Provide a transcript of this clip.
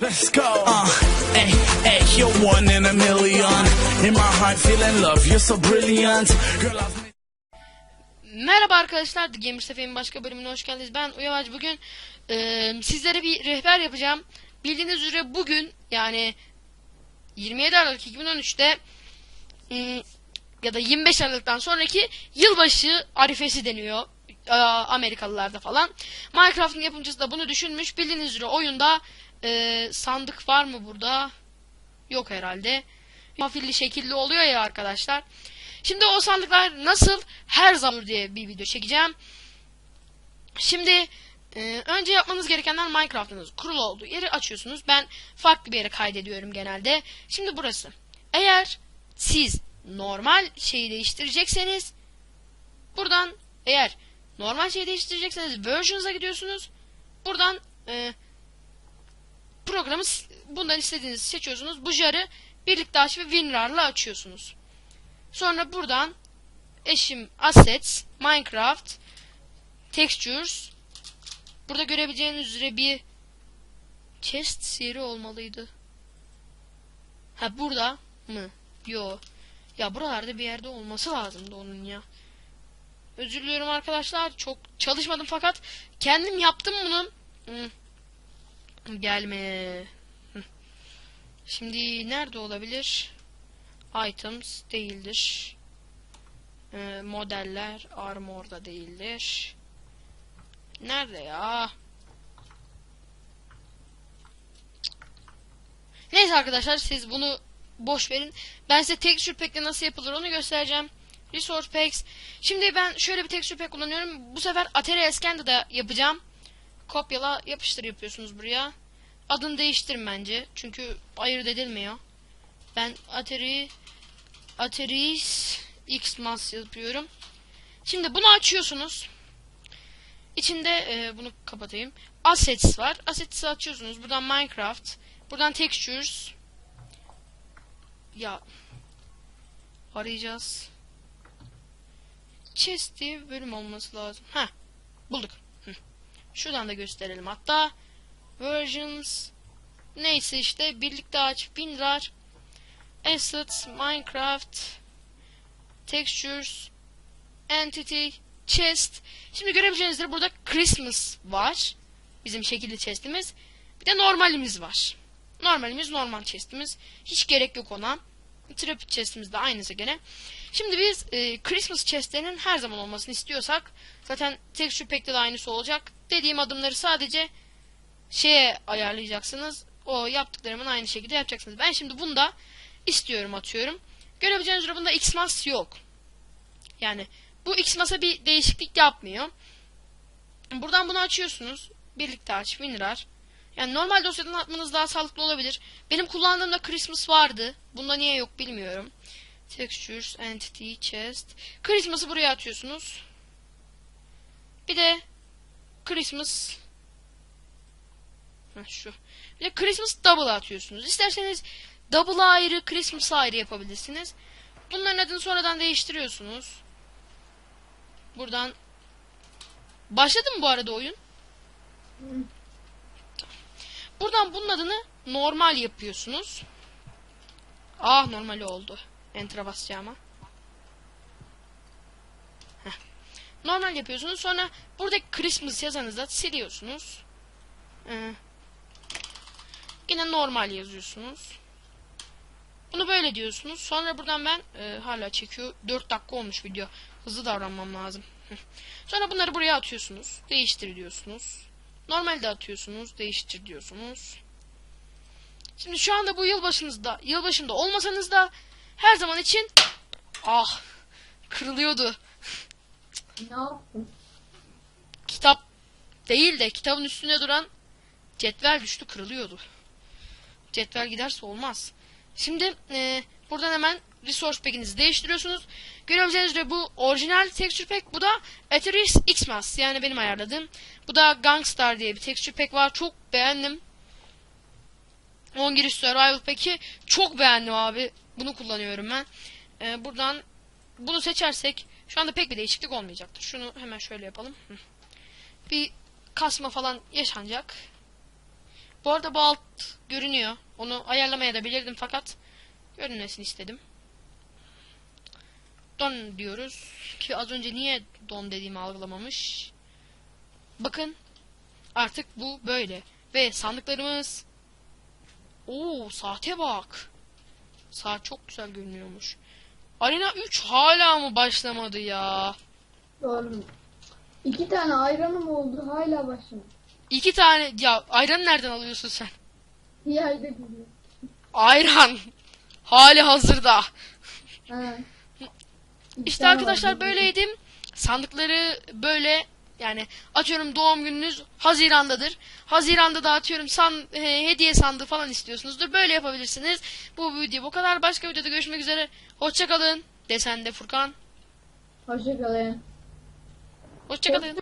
Let's go. Uh, hey, hey, you're one in a million. In my heart, feeling love. You're so brilliant. Girl, I've Merhaba arkadaşlar, The Gamer Sefe'nin başka bölümüne hoş geldiniz. Ben Uyavac bugün e, sizlere bir rehber yapacağım. Bildiğiniz üzere bugün yani 27 Aralık 2013'te m, ya da 25 Aralık'tan sonraki yılbaşı arifesi deniyor. e, Amerikalılarda falan. Minecraft'ın yapımcısı da bunu düşünmüş. Bildiğiniz üzere oyunda e, sandık var mı burada? Yok herhalde. Mafilli şekilli oluyor ya arkadaşlar. Şimdi o sandıklar nasıl her zaman diye bir video çekeceğim. Şimdi e, önce yapmanız gerekenler Minecraft'ınız kurulu olduğu yeri açıyorsunuz. Ben farklı bir yere kaydediyorum genelde. Şimdi burası. Eğer siz normal şeyi değiştirecekseniz buradan eğer normal şeyi değiştirecekseniz versions'a gidiyorsunuz. Buradan e, programı bundan istediğinizi seçiyorsunuz. Bu jarı birlikte aç ve WinRAR'la açıyorsunuz. Sonra buradan eşim assets, Minecraft, textures. Burada görebileceğiniz üzere bir chest yeri olmalıydı. Ha burada mı? Yo. Ya buralarda bir yerde olması lazımdı onun ya. Özür diliyorum arkadaşlar. Çok çalışmadım fakat kendim yaptım bunu. Hı. Gelme. Şimdi nerede olabilir? items değildir. Ee, modeller armor da değildir. Nerede ya? Neyse arkadaşlar siz bunu boş verin. Ben size texture pack'le nasıl yapılır onu göstereceğim. Resource packs. Şimdi ben şöyle bir texture pack kullanıyorum. Bu sefer Atari Escan'da yapacağım. Kopyala yapıştır yapıyorsunuz buraya. Adını değiştirin bence. Çünkü ayırt edilmiyor. Ben Atari Atari's Xmas yapıyorum. Şimdi bunu açıyorsunuz. İçinde e, bunu kapatayım. Assets var. Assets'i açıyorsunuz. Buradan Minecraft. Buradan Textures. Ya arayacağız. Chest diye bir bölüm olması lazım. Ha, bulduk. Hı. Şuradan da gösterelim hatta. Versions neyse işte birlikte aç. WinRAR assets, Minecraft, textures, entity, chest. Şimdi görebileceğiniz üzere burada Christmas var. Bizim şekilli chestimiz. Bir de normalimiz var. Normalimiz normal chestimiz. Hiç gerek yok ona. Trapit chestimiz de aynısı gene. Şimdi biz e, Christmas chestlerinin her zaman olmasını istiyorsak zaten texture pack'te de aynısı olacak. Dediğim adımları sadece şeye ayarlayacaksınız. O yaptıklarımın aynı şekilde yapacaksınız. Ben şimdi bunda istiyorum atıyorum. Görebileceğiniz üzere bunda Xmas yok. Yani bu Xmas'a bir değişiklik yapmıyor. Buradan bunu açıyorsunuz. Birlikte aç. WinRAR. Yani normal dosyadan atmanız daha sağlıklı olabilir. Benim kullandığımda Christmas vardı. Bunda niye yok bilmiyorum. Textures, Entity, Chest. Christmas'ı buraya atıyorsunuz. Bir de Christmas Heh, şu. Bir de Christmas double atıyorsunuz. İsterseniz double ayrı, Christmas ayrı yapabilirsiniz. Bunların adını sonradan değiştiriyorsunuz. Buradan Başladı mı bu arada oyun? Buradan bunun adını normal yapıyorsunuz. Ah normal oldu. Enter'a basacağım ama. Heh. Normal yapıyorsunuz. Sonra buradaki Christmas yazanızda siliyorsunuz. Ee, yine normal yazıyorsunuz. Bunu böyle diyorsunuz. Sonra buradan ben e, hala çekiyor. 4 dakika olmuş video. Hızlı davranmam lazım. Sonra bunları buraya atıyorsunuz. Değiştir diyorsunuz. Normalde atıyorsunuz. Değiştir diyorsunuz. Şimdi şu anda bu yılbaşınızda, yılbaşında olmasanız da her zaman için ah kırılıyordu. Ne? Kitap değil de kitabın üstünde duran cetvel düştü kırılıyordu. Cetvel giderse olmaz. Şimdi e, buradan hemen resource pack'inizi değiştiriyorsunuz. Görebileceğiniz üzere bu orijinal texture pack. Bu da Atheris Xmas yani benim ayarladığım. Bu da Gangstar diye bir texture pack var. Çok beğendim. 10 giriş survival pack'i çok beğendim abi. Bunu kullanıyorum ben. E, buradan bunu seçersek şu anda pek bir değişiklik olmayacaktır. Şunu hemen şöyle yapalım. Bir kasma falan yaşanacak. Bu arada bu alt görünüyor. Onu ayarlamaya da bilirdim fakat görünmesini istedim. Don diyoruz ki az önce niye don dediğimi algılamamış. Bakın artık bu böyle ve sandıklarımız Oo saate bak. Saat çok güzel görünüyormuş. Arena 3 hala mı başlamadı ya? Doğru. İki tane ayranım oldu hala başım. İki tane ya ayranı nereden alıyorsun sen? Yerde gidiyor. Ayran. Hali hazırda. Ha. İşte arkadaşlar böyleydim. Sandıkları böyle yani atıyorum doğum gününüz Haziran'dadır. Haziran'da da atıyorum san, e, hediye sandığı falan istiyorsunuzdur. Böyle yapabilirsiniz. Bu video bu kadar. Başka videoda görüşmek üzere. Hoşçakalın. Desende Furkan. Hoşçakalın. Hoşçakalın.